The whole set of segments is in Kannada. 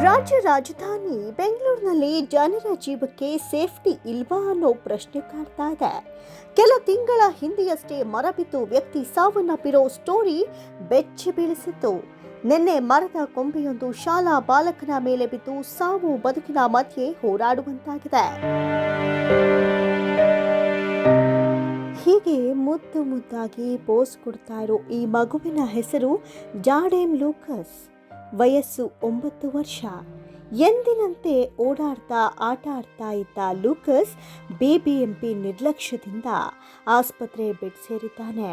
ರಾಜ್ಯ ರಾಜಧಾನಿ ಬೆಂಗಳೂರಿನಲ್ಲಿ ಜನರ ಜೀವಕ್ಕೆ ಸೇಫ್ಟಿ ಇಲ್ವಾ ಅನ್ನೋ ಪ್ರಶ್ನೆ ಕಾಡ್ತಾ ಇದೆ. ಕೆಲ ತಿಂಗಳ ಹಿಂದೆಯಷ್ಟೇ ಮರಬಿದ್ದು ವ್ಯಕ್ತಿ ಸಾವನ್ನಪ್ಪಿರೋ ಸ್ಟೋರಿ ಬೆಚ್ಚಿ ಬೀಳಿಸಿತ್ತು. ನಿನ್ನೆ ಮರದ ಕೊಂಬೆಯೊಂದು ಶಾಲಾ ಬಾಲಕನ ಮೇಲೆ ಬಿದ್ದು ಸಾವು ಬದುಕಿನ ಮಧ್ಯೆ ಹೋರಾಡುವಂತಾಗಿದೆ. ಹೀಗೆ ಮುದ್ದು ಮುದ್ದಾಗಿ ಪೋಸ್ ಕೊಡ್ತಾ ಇರೋ ಈ ಮಗುವಿನ ಹೆಸರು ಜಾಡೇಮ್ ಲೂಕಸ್. ವಯಸ್ಸು ಒಂಬತ್ತು ವರ್ಷ. ಎಂದಿನಂತೆ ಓಡಾಡ್ತಾ ಆಟ ಆಡ್ತಾ ಇದ್ದ ಲೂಕಸ್ ಬಿಬಿಎಂಪಿ ನಿರ್ಲಕ್ಷ್ಯದಿಂದ ಆಸ್ಪತ್ರೆ ಬೆಡ್ ಸೇರಿದ್ದಾನೆ.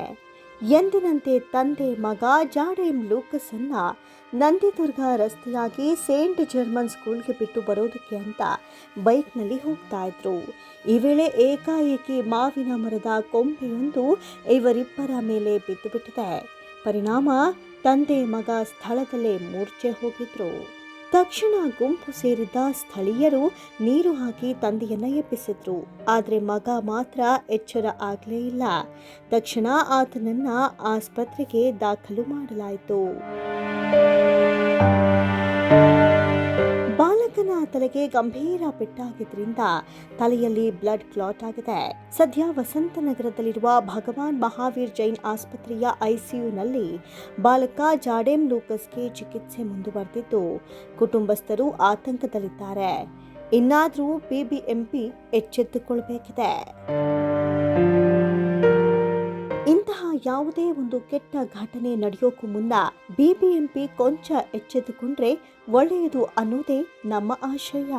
ಎಂದಿನಂತೆ ತಂದೆ ಮಗ ಜಾಡೇಮ್ ಲೂಕಸ್ ಅನ್ನ ನಂದಿದುರ್ಗ ರಸ್ತೆಯಾಗಿ ಸೇಂಟ್ ಜರ್ಮನ್ ಸ್ಕೂಲ್ಗೆ ಬಿಟ್ಟು ಬರೋದಕ್ಕೆ ಅಂತ ಬೈಕ್ನಲ್ಲಿ ಹೋಗ್ತಾ ಇದ್ರು. ಈ ವೇಳೆ ಏಕಾಏಕಿ ಮಾವಿನ ಮರದ ಕೊಂಬೆಯೊಂದು ಇವರಿಬ್ಬರ ಮೇಲೆ ಬಿದ್ದು ಬಿಟ್ಟಿದೆ ಪರಿಣಾಮ ತಂದೆ ಮಗ ಸ್ಥಳದಲ್ಲೇ ಮೂರ್ಛೆ ಹೋಗಿದ್ರು. ತಕ್ಷಣ ಗುಂಪು ಸೇರಿದ್ದ ಸ್ಥಳೀಯರು ನೀರು ಹಾಕಿ ತಂದೆಯನ್ನ ಎಬ್ಬಿಸಿದ್ರು. ಆದರೆ ಮಗ ಮಾತ್ರ ಎಚ್ಚರ ಆಗ್ಲೇ ಇಲ್ಲ. ತಕ್ಷಣ ಆತನನ್ನ ಆಸ್ಪತ್ರೆಗೆ ದಾಖಲು ಮಾಡಲಾಯಿತು. ತಲೆಗೆ ಗಂಭೀರ ಪೆಟ್ಟಾಗಿದ್ದರಿಂದ ತಲೆಯಲ್ಲಿ ಬ್ಲಡ್ ಕ್ಲಾಟ್ ಆಗಿದೆ. ಸದ್ಯ ವಸಂತ ನಗರದಲ್ಲಿರುವ ಭಗವಾನ್ ಮಹಾವೀರ್ ಜೈನ್ ಆಸ್ಪತ್ರೆಯ ಐಸಿಯುನಲ್ಲಿ ಬಾಲಕ ಜಾಡೆಮ್ ಲೂಕಸ್ಗೆ ಚಿಕಿತ್ಸೆ ಮುಂದುವರೆದಿದ್ದು, ಕುಟುಂಬಸ್ಥರು ಆತಂಕದಲ್ಲಿದ್ದಾರೆ. ಇನ್ನಾದರೂ ಬಿಬಿಎಂಪಿ ಎಚ್ಚೆತ್ತುಕೊಳ್ಬೇಕಿದೆ. ಯಾವುದೇ ಒಂದು ಕೆಟ್ಟ ಘಟನೆ ನಡೆಯೋಕ್ಕೂ ಮುನ್ನ ಬಿಬಿಎಂಪಿ ಕೊಂಚ ಎಚ್ಚೆತ್ತುಕೊಂಡ್ರೆ ಒಳ್ಳೆಯದು ಅನ್ನೋದೇ ನಮ್ಮ ಆಶಯ.